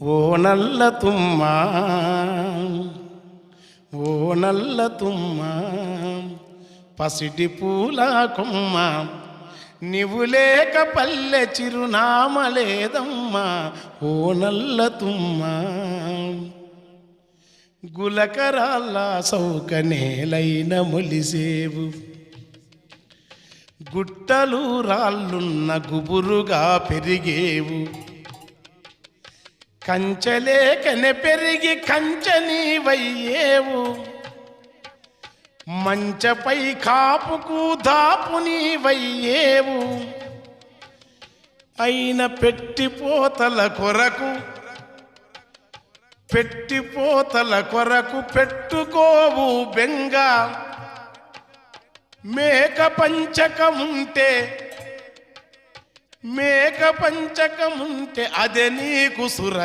ఓ నల్ల తుమ్మ ఓ నల్ల తుమ్మ పసిటి పూల కొమ్మ నీవు లేక పల్లె చిరునామ లేదమ్మా ఓ నల్ల తుమ్మ. గులకరాల సౌక నేలైన మొలిసేవు గుట్టలు రాళ్ళున్న గుబురుగా పెరిగేవు. కంచలేకనే పెరిగి కంచని వయ్యేవు. మంచపై కాపుకు దాపుని వయ్యేవు. అయిన పెట్టిపోతల కొరకు పెట్టిపోతల కొరకు పెట్టుకోవు బెంగ. మేక పంచకముంటే మేక పంచకముంటే అదే నీకు సురగ.